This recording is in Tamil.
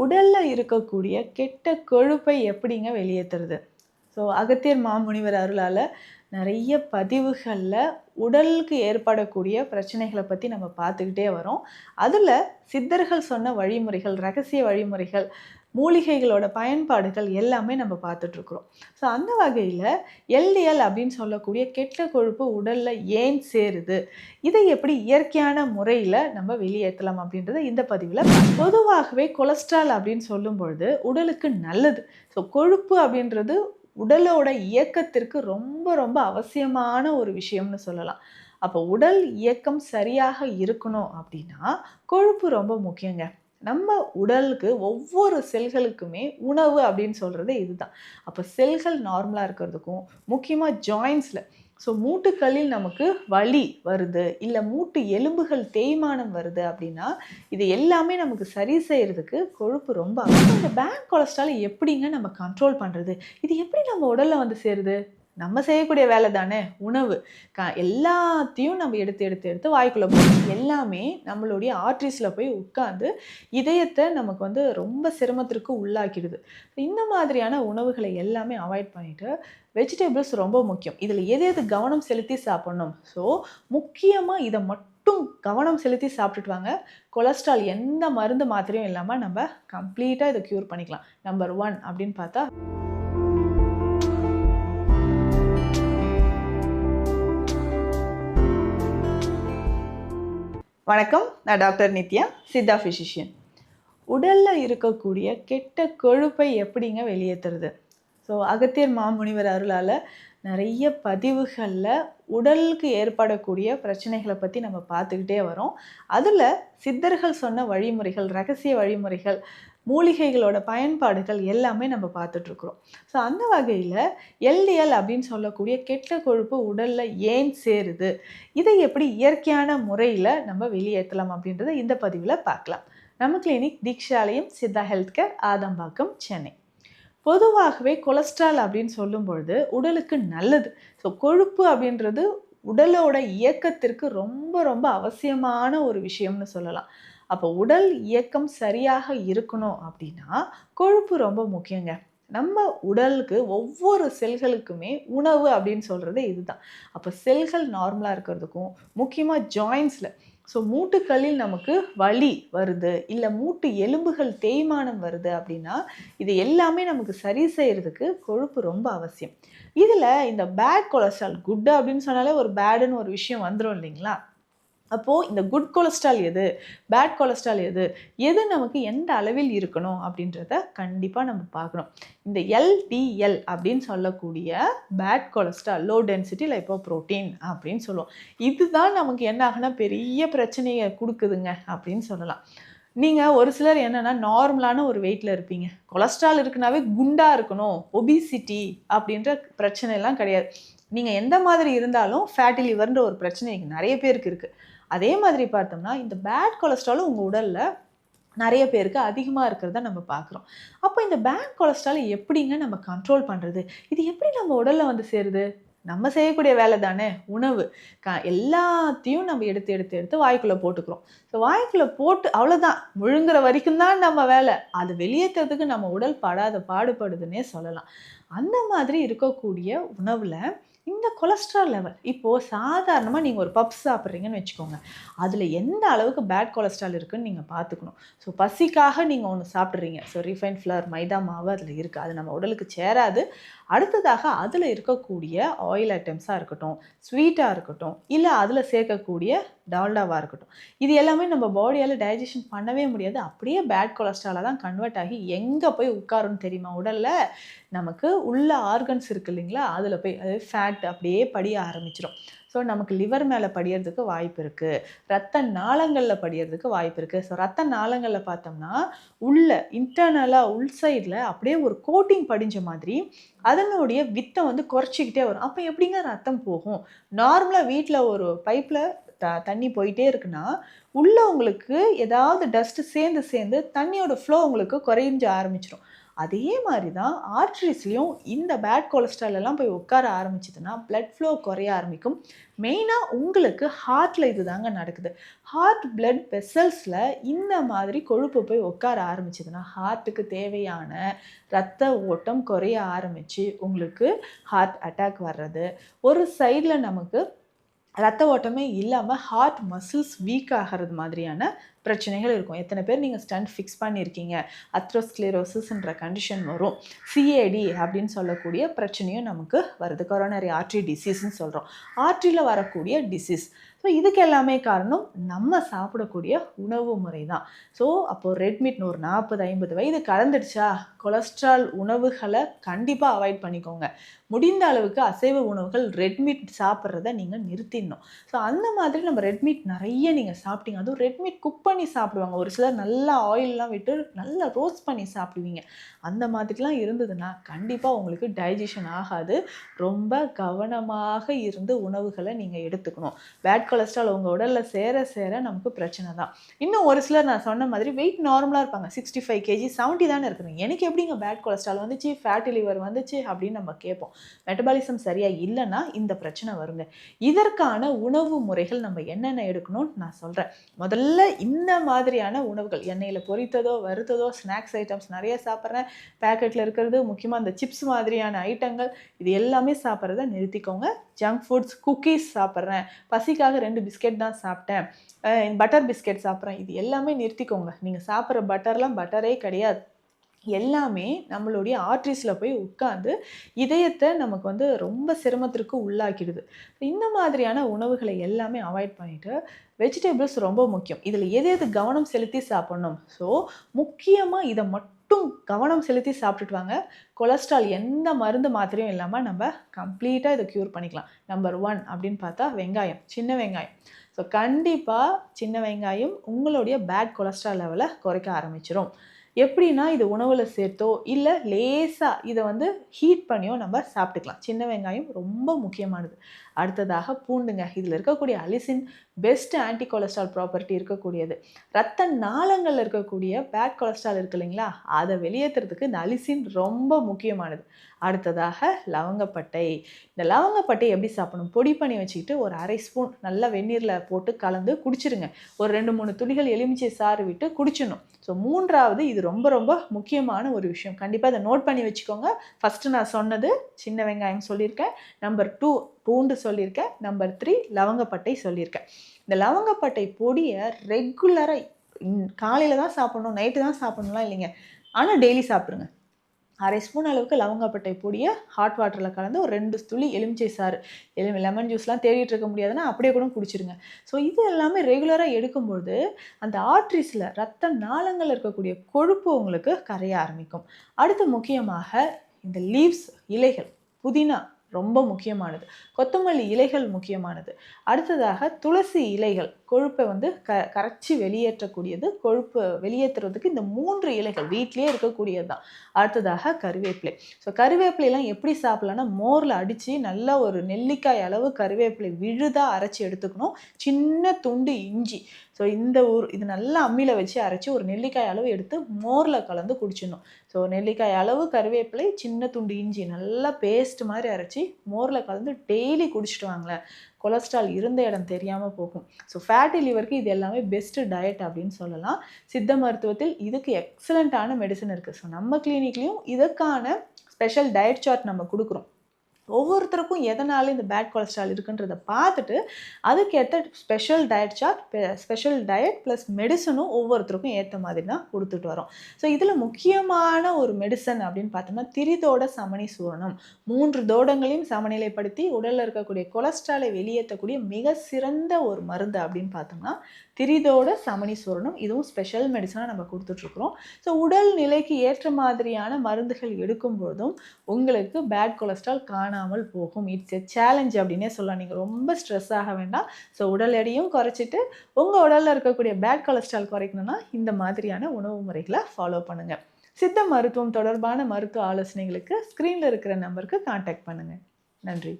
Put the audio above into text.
உடலில் இருக்கக்கூடிய கெட்ட கொழுப்பை எப்படிங்க வெளியேற்றுறது ஸோ அகத்தியர் மாமுனிவர் அருளால் நிறைய பதிவுகளில் உடலுக்கு ஏற்படக்கூடிய பிரச்சனைகளை பற்றி நம்ம பார்த்துக்கிட்டே வரோம். அதில் சித்தர்கள் சொன்ன வழிமுறைகள் ரகசிய வழிமுறைகள் மூலிகைகளோட பயன்பாடுகள் எல்லாமே நம்ம பார்த்துட்ருக்குறோம். ஸோ அந்த வகையில் எல்டிஎல் அப்படின்னு சொல்லக்கூடிய கெட்ட கொழுப்பு உடலில் ஏன் சேருது? இதை எப்படி இயற்கையான முறையில் நம்ம வெளியேற்றலாம் அப்படின்றத இந்த பதிவில் பொதுவாகவே கொலஸ்ட்ரால் அப்படின்னு சொல்லும் பொழுது உடலுக்கு நல்லது. ஸோ கொழுப்பு அப்படின்றது உடலோட இயக்கத்திற்கு ரொம்ப ரொம்ப அவசியமான ஒரு விஷயம்னு சொல்லலாம். அப்போ உடல் இயக்கம் சரியாக இருக்கணும் அப்படின்னா கொழுப்பு ரொம்ப முக்கியங்க. நம்ம உடலுக்கு ஒவ்வொரு செல்களுக்குமே உணவு அப்படின்னு சொல்கிறது இதுதான். அப்போ செல்கள் நார்மலாக இருக்கிறதுக்கும் முக்கியமாக ஜாயின்ஸில் ஸோ மூட்டுக்களில் நமக்கு வலி வருது இல்லை மூட்டு எலும்புகள் தேய்மானம் வருது அப்படின்னா இது எல்லாமே நமக்கு சரி செய்கிறதுக்கு கொழுப்பு ரொம்ப. அவசியம். இந்த பேங்க் கொலஸ்ட்ரால் எப்படிங்க நம்ம கண்ட்ரோல் பண்ணுறது இது எப்படி நம்ம உடலில் வந்து சேருது? நம்ம செய்யக்கூடிய வேலை தானே? உணவு. க எல்லாத்தையும் நம்ம எடுத்து எடுத்து எடுத்து வாய்க்குள்ளே போகணும் எல்லாமே நம்மளுடைய ஆர்ட்ரிஸில் போய் உட்காந்து இதயத்தை நமக்கு வந்து ரொம்ப சிரமத்திற்கு உள்ளாக்கிடுது. இந்த மாதிரியான உணவுகளை எல்லாமே அவாய்ட் பண்ணிவிட்டு வெஜிடபிள்ஸ் ரொம்ப முக்கியம். இதில் எது எது கவனம் செலுத்தி சாப்பிட்ணும்? ஸோ முக்கியமாக இதை மட்டும் கவனம் செலுத்தி சாப்பிட்டுட்டு வாங்க. கொலஸ்ட்ரால் எந்த மருந்து மாத்திரையும் இல்லாமல் நம்ம கம்ப்ளீட்டாக இதை க்யூர் பண்ணிக்கலாம். நம்பர் ஒன் அப்படின்னு பார்த்தா வணக்கம் நான் டாக்டர் நித்யா சித்தா ஃபிசிஷியன் உடலில் இருக்கக்கூடிய கெட்ட கொழுப்பை எப்படிங்க வெளியேற்றுறது ஸோ அகத்தியர் மாமுனிவர் அருளால் நிறைய பதிவுகளில் உடலுக்கு ஏற்படக்கூடிய பிரச்சனைகளை பற்றி நம்ம பார்த்துக்கிட்டே வரோம். அதில் சித்தர்கள் சொன்ன வழிமுறைகள் ரகசிய வழிமுறைகள் மூலிகைகளோட பயன்பாடுகள் எல்லாமே நம்ம பார்த்துட்ருக்குறோம். ஸோ அந்த வகையில் எல்டிஎல் அப்படின்னு சொல்லக்கூடிய கெட்ட கொழுப்பு உடலில் ஏன் சேருது? இதை எப்படி இயற்கையான முறையில் நம்ம வெளியேற்றலாம் அப்படின்றத இந்த பதிவில் பார்க்கலாம். நம்ம clinic Deekshalayam Siddha health care Adambakkam Chennai. பொதுவாகவே கொலஸ்ட்ரால் அப்படின்னு சொல்லும் பொழுது உடலுக்கு நல்லது. ஸோ கொழுப்பு அப்படின்றது உடலோட இயக்கத்திற்கு ரொம்ப ரொம்ப அவசியமான ஒரு விஷயம்னு சொல்லலாம். அப்போ உடல் இயக்கம் சரியாக இருக்கணும் அப்படின்னா கொழுப்பு ரொம்ப முக்கியங்க. நம்ம உடலுக்கு ஒவ்வொரு செல்களுக்குமே உணவு அப்படின்னு சொல்கிறது இதுதான். அப்போ செல்கள் நார்மலாக இருக்கிறதுக்கும் முக்கியமாக ஜாயின்ஸில் ஸோ மூட்டுக்களில் நமக்கு வலி வருது இல்லை மூட்டு எலும்புகள் தேய்மானம் வருது அப்படின்னா இது எல்லாமே நமக்கு சரி செய்கிறதுக்கு கொழுப்பு ரொம்ப அவசியம். இதில் இந்த பேட் கொலஸ்ட்ரால் குட் அப்படின்னு சொன்னாலே ஒரு பேடுன்னு ஒரு விஷயம் வந்துடும் இல்லைங்களா? அப்போது இந்த குட் கொலஸ்ட்ரால் எது பேட் கொலஸ்ட்ரால் எது எது நமக்கு எந்த அளவில் இருக்கணும் அப்படின்றத கண்டிப்பாக நம்ம பார்க்கணும். இந்த எல்டிஎல் அப்படின்னு சொல்லக்கூடிய bad cholesterol low density lipoprotein அப்படின்னு சொல்லுவோம். இதுதான் நமக்கு என்ன ஆகுனா பெரிய பிரச்சனையை கொடுக்குதுங்க அப்படின்னு சொல்லலாம். நீங்கள் ஒரு சிலர் என்னென்னா நார்மலான ஒரு வெயிட்டில் இருப்பீங்க. கொலஸ்ட்ரால் இருக்குனாவே குண்டாக இருக்கணும் ஒபிசிட்டி அப்படின்ற பிரச்சனைலாம் கிடையாது. நீங்கள் எந்த மாதிரி இருந்தாலும் ஃபேட்டி லிவர்ன்ற ஒரு பிரச்சனை நிறைய பேருக்கு இருக்குது அதே மாதிரி பார்த்தோம்னா இந்த பேட் கொலஸ்ட்ராலும் உங்கள் உடலில் நிறைய பேருக்கு அதிகமாக இருக்கிறத நம்ம பார்க்குறோம். அப்போ இந்த பேட் கொலஸ்ட்ரால் எப்படிங்க நம்ம கண்ட்ரோல் பண்ணுறது இது எப்படி நம்ம உடலில் வந்து சேருது? நம்ம செய்யக்கூடிய வேலை தானே? உணவு. க எல்லாத்தையும் நம்ம எடுத்து எடுத்து எடுத்து வாய்க்குள்ளே போட்டுக்கிறோம். ஸோ வாய்க்குள்ளே போட்டு அவ்வளோதான் முழுங்குற வரைக்கும் தான் நம்ம வேலை. அது வெளியேற்றதுக்கு நம்ம உடல் படாத பாடுபடுதுன்னே சொல்லலாம். அந்த மாதிரி இருக்கக்கூடிய உணவில் இந்த கொலஸ்ட்ரால் லெவல் இப்போது சாதாரணமாக நீங்கள் ஒரு பப்ஸ் சாப்பிட்றீங்கன்னு வச்சுக்கோங்க. அதில் எந்த அளவுக்கு பேட் கொலஸ்ட்ரால் இருக்குதுன்னு நீங்கள் பார்த்துக்கணும். ஸோ பசிக்காக நீங்கள் ஒன்று சாப்பிட்றீங்க. ஸோ ரிஃபைன் ஃப்ளவர் மைதா மாவு அதில் இருக்குது அது நம்ம உடலுக்கு சேராது. அடுத்ததாக அதில் இருக்கக்கூடிய ஆயில் ஐட்டம்ஸாக இருக்கட்டும் ஸ்வீட்டாக இருக்கட்டும் இல்லை அதில் சேர்க்கக்கூடிய டால்டாவாக இருக்கட்டும். இது எல்லாமே நம்ம பாடியால் டைஜஷன் பண்ணவே முடியாது. அப்படியே பேட் கொலஸ்ட்ராலாக தான் கன்வெர்ட் ஆகி எங்கே போய் உட்காருன்னு தெரியுமா? உடலில் நமக்கு உள்ள ஆர்கன்ஸ் இருக்கு இல்லைங்களா? அதில் போய் அது ஃபேட் அப்படியே படிய ஆரம்பிச்சிடும் ஸோ நமக்கு லிவர் மேலே படியறதுக்கு வாய்ப்பு இருக்குது ரத்த நாளங்களில் படியறதுக்கு வாய்ப்பு இருக்குது ஸோ ரத்த நாளங்களில் பார்த்தோம்னா உள்ள இன்டர்னலாக உள் சைடில் அப்படியே ஒரு கோட்டிங் படிஞ்ச மாதிரி அதனுடைய வித்தை வந்து குறைச்சிக்கிட்டே வரும். அப்போ எப்படிங்க ரத்தம் போகும்? நார்மலாக வீட்டில் ஒரு பைப்பில் த தண்ணி போயிட்டே இருக்குன்னா உள்ளே உங்களுக்கு ஏதாவது டஸ்ட்டு சேர்ந்து சேர்ந்து தண்ணியோட ஃப்ளோ உங்களுக்கு குறைஞ்ச ஆரம்பிச்சிடும் அதே மாதிரி தான் ஆர்ட்ரிஸ்லேயும் இந்த பேட் கொலஸ்ட்ரால் எல்லாம் போய் உட்கார ஆரம்பிச்சதுன்னா பிளட் ஃப்ளோ குறைய ஆரம்பிக்கும். மெயினாக உங்களுக்கு ஹார்ட்டில் இது தாங்க நடக்குது. ஹார்ட் பிளட் வெசல்ஸில் இந்த மாதிரி கொழுப்பு போய் உட்கார ஆரம்பிச்சதுன்னா ஹார்ட்டுக்கு தேவையான ரத்த ஓட்டம் குறைய ஆரம்பித்து உங்களுக்கு ஹார்ட் அட்டாக் வர்றது. ஒரு சைடில் நமக்கு ரத்த ஓட்டமே இல்லாமல் ஹார்ட் மசில்ஸ் வீக் ஆகிறது மாதிரியான பிரச்சனைகள் இருக்கும். எத்தனை பேர் நீங்கள் ஸ்டண்ட் ஃபிக்ஸ் பண்ணியிருக்கீங்க அத்ரோஸ்க்ளேரோசிஸ்ன்ற கண்டிஷன் வரும். சிஏடி அப்படின்னு சொல்லக்கூடிய பிரச்சனையும் நமக்கு வருது. கொரோனரி ஆர்ட்ரி டிசீஸ்ன்னு சொல்கிறோம் ஆர்ட்ரியில் வரக்கூடிய டிசீஸ் ஸோ இதுக்கு எல்லாமே காரணம் நம்ம சாப்பிடக்கூடிய உணவு முறை தான் ஸோ அப்போது ரெட்மீட் ஒரு நாற்பது ஐம்பது வயது கலந்துடுச்சா கொலஸ்ட்ரால் உணவுகளை கண்டிப்பாக அவாய்ட் பண்ணிக்கோங்க. முடிந்த அளவுக்கு அசைவ உணவுகள் ரெட்மீட் சாப்பிட்றத நீங்கள் நிறுத்திடணும். ஸோ அந்த மாதிரி நம்ம ரெட்மீட் நிறைய நீங்கள் சாப்பிட்டீங்க. அதுவும் ரெட்மீட் குக் பண்ணி சாப்பிடுவாங்க. ஒரு சிலர் நல்லா ஆயிலெலாம் விட்டு நல்லா ரோஸ்ட் பண்ணி சாப்பிடுவீங்க. அந்த மாதிரிலாம் இருந்ததுன்னா கண்டிப்பாக உங்களுக்கு டைஜஷன் ஆகாது. ரொம்ப கவனமாக இருந்து உணவுகளை நீங்கள் எடுத்துக்கணும். பேட் கொலஸ்ட்ரால் உங்கள் உடலில் சேர சேர நமக்கு பிரச்சனை தான். இன்னும் ஒரு சிலர் நான் சொன்ன மாதிரி வெயிட் நார்மலாக இருப்பாங்க. சிக்ஸ்டி ஃபைவ் கேஜி செவன்ட்டி தானே இருக்குதுங்க எனக்கு எப்படிங்க பேட் கொலஸ்ட்ரால் வந்துச்சு ஃபேட்டி லிவர் வந்துச்சு அப்படின்னு நம்ம கேட்போம். மெட்டபாலிசம் சரியாக இல்லைன்னா இந்த பிரச்சனை வருங்க. இதற்கான உணவு முறைகள் நம்ம என்னென்ன எடுக்கணும்னு நான் சொல்கிறேன் முதல்ல இந்த மாதிரியான உணவுகள் எண்ணெயில் பொரித்ததோ வறுத்ததோ ஸ்நாக்ஸ் ஐட்டம்ஸ் நிறைய சாப்பிட்றேன். பேக்கெட்டில் இருக்கிறது முக்கியமாக அந்த சிப்ஸ் மாதிரியான ஐட்டங்கள் இது எல்லாமே சாப்பிட்றத நிறுத்திக்கோங்க. ஜங்க் ஃபுட்ஸ் குக்கீஸ் சாப்பிட்றேன். பசிக்காக ரெண்டு பிஸ்கெட் தான் சாப்பிட்டேன். பட்டர் பிஸ்கெட் சாப்பிட்றேன். இது எல்லாமே நிறுத்திக்கோங்க. நீங்கள் சாப்பிட்ற பட்டர்லாம் பட்டரே கிடையாது. எல்லாமே நம்மளுடைய ஆர்ட்ரிஸில் போய் உட்காந்து இதயத்தை நமக்கு வந்து ரொம்ப சிரமத்திற்கு உள்ளாக்கிடுது. இந்த மாதிரியான உணவுகளை எல்லாமே அவாய்ட் பண்ணிவிட்டு வெஜிடபிள்ஸ் ரொம்ப முக்கியம். இதில் எது எது கவனம் செலுத்தி சாப்பிட்ணும்? ஸோ முக்கியமாக இதை மட்டும் கவனம் செலுத்தி சாப்பிட்டுட்டு வாங்க. கொலஸ்ட்ரால் எந்த மருந்து மாத்திரையும் இல்லாமல் நம்ம கம்ப்ளீட்டாக இதை க்யூர் பண்ணிக்கலாம். நம்பர் ஒன் அப்படின்னு பார்த்தா வெங்காயம் சின்ன வெங்காயம். ஸோ கண்டிப்பாக சின்ன வெங்காயம் உங்களுடைய பேட் கொலஸ்ட்ரால் லெவலை குறைக்க ஆரம்பிச்சிடும் எப்படின்னா இது உணவில் சேர்த்தோ இல்லை லேசாக இதை வந்து ஹீட் பண்ணியோ நம்ம சாப்பிட்டுக்கலாம். சின்ன வெங்காயம் ரொம்ப முக்கியமானது. அடுத்ததாக பூண்டுங்க. இதில் இருக்கக்கூடிய allicin best anti cholesterol property இருக்கக்கூடியது. ரத்த நாளங்களில் இருக்கக்கூடிய பேட் கொலஸ்ட்ரால் இருக்கு இல்லைங்களா? அதை வெளியேற்றுறதுக்கு இந்த அலிசின் ரொம்ப முக்கியமானது. அடுத்ததாக லவங்கப்பட்டை. இந்த லவங்கப்பட்டை எப்படி சாப்பிடணும்? பொடி பண்ணி வச்சுக்கிட்டு ஒரு அரை ஸ்பூன் நல்லா வெந்நீரில் போட்டு கலந்து குடிச்சிருங்க. ஒரு ரெண்டு மூணு துளிகள் எலுமிச்சை சாறு விட்டு குடிச்சிடணும். ஸோ மூன்றாவது இது ரொம்ப ரொம்ப முக்கியமான ஒரு விஷயம். கண்டிப்பாக இதை நோட் பண்ணி வச்சுக்கோங்க. ஃபஸ்ட்டு நான் சொன்னது சின்ன வெங்காயம் சொல்லியிருக்கேன். நம்பர் டூ பூண்டு சொல்லியிருக்கேன் நம்பர் த்ரீ லவங்கப்பட்டை சொல்லியிருக்கேன் இந்த லவங்கப்பட்டை பொடியை ரெகுலராக காலையில் தான் சாப்பிடணும் நைட்டு தான் சாப்பிடணும்லாம் இல்லைங்க. ஆனால் டெய்லி சாப்பிடுங்க. அரை ஸ்பூன் அளவுக்கு லவங்கப்பட்டை பொடியை ஹாட் வாட்டரில் கலந்து ஒரு ரெண்டு துளி எலுமிச்சை சாறு எலுமி லெமன் ஜூஸ்லாம் தேடிட்டு இருக்க முடியாதுன்னா அப்படியே கூட குடிச்சிருங்க. ஸோ இது எல்லாமே ரெகுலராக எடுக்கும்போது அந்த ஆர்ட்ரிஸில் ரத்த நாளங்கள் இருக்கக்கூடிய கொழுப்பு உங்களுக்கு கரைய ஆரம்பிக்கும். அடுத்து முக்கியமாக இந்த லீவ்ஸ் இலைகள் புதினா ரொம்ப முக்கியமானது. கொத்தமல்லி இலைகள் முக்கியமானது. அடுத்ததாக துளசி இலைகள் கொழுப்பை வந்து க கரைச்சி வெளியேற்றக்கூடியது கொழுப்பு வெளியேற்றுறதுக்கு இந்த மூன்று இலைகள் வீட்லேயே இருக்கக்கூடியது தான் அடுத்ததாக கருவேப்பிலை. ஸோ கருவேப்பிலையெல்லாம் எப்படி சாப்பிட்லான்னா மோரில் அடித்து நல்லா ஒரு நெல்லிக்காய் அளவு கருவேப்பிலை விழுதாக அரைச்சி எடுத்துக்கணும். சின்ன துண்டு இஞ்சி. ஸோ இந்த ஊர் இது நல்லா அம்மியில் வச்சு அரைச்சி ஒரு நெல்லிக்காய் அளவு எடுத்து மோரில் கலந்து குடிச்சிடணும். ஸோ நெல்லிக்காய் அளவு கருவேப்பிலை சின்ன துண்டு இஞ்சி நல்லா பேஸ்ட் மாதிரி அரைச்சி மோரில் கலந்து டெய்லி குடிச்சிட்டு வாங்களேன். கொலஸ்ட்ரால் இருந்த இடம் தெரியாமல் போகும். ஸோ ஃபேட்டி லிவருக்கு இது எல்லாமே பெஸ்ட்டு டயட் அப்படின்னு சொல்லலாம். சித்த மருத்துவத்தில் இதுக்கு எக்ஸலண்ட்டான மெடிசன் இருக்குது ஸோ நம்ம கிளினிக்லேயும் இதுக்கான ஸ்பெஷல் டயட் சார்ட் நம்ம கொடுக்குறோம். ஒவ்வொருத்தருக்கும் எதனால் இந்த பேட் கொலஸ்ட்ரால் இருக்குன்றத பார்த்துட்டு அதுக்கேற்ற special diet chart special diet plus மெடிசனும் ஒவ்வொருத்தருக்கும் ஏற்ற மாதிரி தான் கொடுத்துட்டு வரோம். ஸோ இதில் முக்கியமான ஒரு மெடிசன் அப்படின்னு பார்த்தோம்னா திரிதோட சமணி சூரணம். மூன்று தோடங்களையும் சமநிலைப்படுத்தி உடலில் இருக்கக்கூடிய கொலஸ்ட்ராலை வெளியேற்றக்கூடிய மிக சிறந்த ஒரு மருந்து அப்படின்னு பார்த்தோம்னா திரிதோட சமணி சூரணம். இதுவும் ஸ்பெஷல் மெடிசனாக நம்ம கொடுத்துட்ருக்குறோம் ஸோ உடல் நிலைக்கு ஏற்ற மாதிரியான மருந்துகள் எடுக்கும்போதும் உங்களுக்கு பேட் கொலஸ்ட்ரால் காணாமல் போகும். இட்ஸ் எ சேலஞ்ச் அப்படின்னே சொல்லலாம். நீங்கள் ரொம்ப ஸ்ட்ரெஸ் ஆக வேண்டாம். ஸோ உடல் எடையும் குறைச்சிட்டு உங்கள் உடலில் இருக்கக்கூடிய பேட் கொலஸ்ட்ரால் குறைக்கணும்னா இந்த மாதிரியான உணவு முறைகளை ஃபாலோ பண்ணுங்கள் சித்த மருத்துவம் தொடர்பான மருத்துவ ஆலோசனைகளுக்கு ஸ்க்ரீனில் இருக்கிற நம்பருக்கு காண்டாக்ட் பண்ணுங்கள் நன்றி.